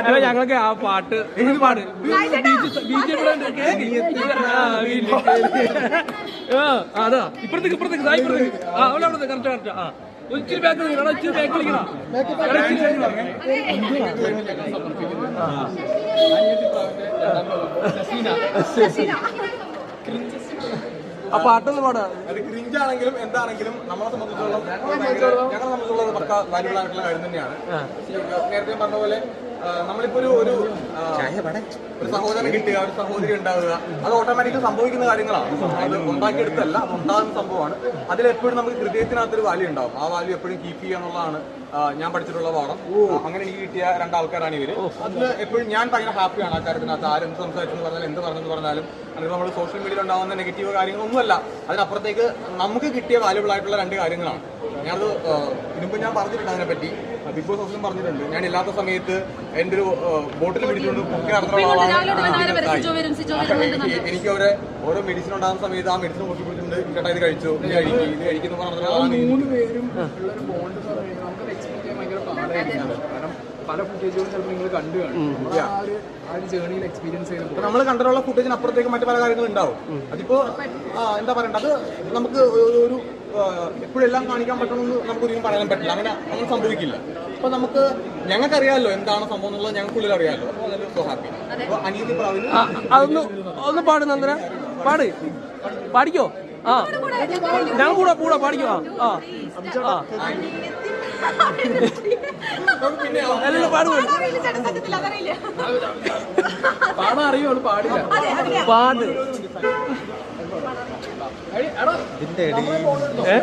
അല്ല ഞങ്ങൾക്ക് ആ പാട്ട് ഏത് പാട്ട് അതാ ഇപ്പഴത്തേക്ക് ഇപ്പഴത്തേക്ക് സായി ഇപ്പഴത്തേക്ക് ആ അവിടെ അവിടെ കറക്റ്റ് കറക്റ്റ് ആ ഇച്ചിരി ബാക്ക് കളിക്കണം ഇച്ചിരി ബാക്ക് കളിക്കണം ആ പാട്ടൊന്ന് പാടാ അത് ക്രിഞ്ച് ആണെങ്കിലും എന്താണെങ്കിലും നമ്മളെ സംബന്ധിച്ചോളം ഞങ്ങളെ സംബന്ധിച്ചുള്ളത് പക്ക വാല്യൂബിൾ ആയിട്ടുള്ള കാര്യം തന്നെയാണ്. നേരത്തെ പറഞ്ഞ പോലെ നമ്മളിപ്പോ ഒരു ഒരു ഒരു സഹോദരൻ കിട്ടുക ഒരു സഹോദരി ഉണ്ടാവുക അത് ഓട്ടോമാറ്റിക്കലി സംഭവിക്കുന്ന കാര്യങ്ങളാണ്. അത് ഉണ്ടാക്കിയെടുത്തല്ല അത് ഉണ്ടാകുന്ന സംഭവമാണ്. അതിൽ എപ്പോഴും നമുക്ക് ഹൃദയത്തിനകത്തൊരു വാല്യൂ ഉണ്ടാവും. ആ വാല്യൂ എപ്പോഴും കീപ്പ് ചെയ്യുക എന്നുള്ളതാണ് ഞാൻ പഠിച്ചിട്ടുള്ള പാഠം. അങ്ങനെ എനിക്ക് കിട്ടിയ രണ്ടാൾക്കാരാണ് ഇവർ. അതിൽ എപ്പോഴും ഞാൻ ഭയങ്കര ഹാപ്പിയാണ് ആ കാര്യത്തിനകത്ത്. ആരെന്ത് സംസാരിച്ചെന്ന് പറഞ്ഞാലും എന്ത് പറഞ്ഞെന്ന് പറഞ്ഞാലും അല്ലെങ്കിൽ നമ്മൾ സോഷ്യൽ മീഡിയയിൽ ഉണ്ടാകുന്ന നെഗറ്റീവ് കാര്യങ്ങളൊന്നുമല്ല അതിനപ്പുറത്തേക്ക് നമുക്ക് കിട്ടിയ വാല്യുബിൾ ആയിട്ടുള്ള രണ്ട് കാര്യങ്ങളാണ്. ഞാനത് ഇതിനുമ്പ് ഞാൻ പറഞ്ഞിട്ടുണ്ട് അതിനെപ്പറ്റി. ബിഗ് ബോസ് ഹൗസിലും പറഞ്ഞിട്ടുണ്ട്. ഞാൻ ഇല്ലാത്ത സമയത്ത് എന്റെ ഒരു ബോട്ടിൽ പിടിച്ചുകൊണ്ട് പൊക്കി നടത്തുന്ന എനിക്ക് അവരെ ഓരോ മെഡിസിൻ ഉണ്ടാകുന്ന സമയത്ത് ആ മെഡിസിൻ പൊക്കി പിടിച്ചിട്ടുണ്ട് ചേട്ടാ ഇത് കഴിച്ചു? ഇത് കഴിക്കും ഇത് കഴിക്കുന്ന പറഞ്ഞ പല ഫുട്ടേജുകളും ചിലപ്പോൾ നിങ്ങൾ കണ്ടു കാണും. എക്സ്പീരിയൻസ് ചെയ്ത് അപ്പൊ നമ്മൾ കണ്ടിട്ടുള്ള ഫുട്ടേജിന് അപ്പുറത്തേക്ക് മറ്റു പല കാര്യങ്ങളും ഉണ്ടാവും. അതിപ്പോ എന്താ പറയണ്ടത് നമുക്ക് ഒരു- എപ്പോഴെല്ലാം കാണിക്കാൻ പറ്റണമെന്ന് നമുക്ക് ഒരിക്കലും പറയാൻ പറ്റില്ല. അങ്ങനെ അങ്ങനെ സംഭവിക്കില്ല. അപ്പൊ നമുക്ക് ഞങ്ങൾക്കറിയാമല്ലോ എന്താണ് സംഭവം എന്നുള്ളത് ഞങ്ങൾക്കുള്ളിൽ അറിയാമല്ലോ അപ്പൊ അതിൽ സോ ഹാപ്പി അപ്പൊ അനീതി പ്രാവിന് അതൊന്ന് ഒന്ന് പാട് നന്ദന. പാട്. പാടിക്കോ? ആ. ഞാൻ കൂടെ കൂടെ പാടിക്കോ? ആ. ആ. പാടാൻ അറിയുള്ളൂ പാടില്ല. പാട്. ഏ?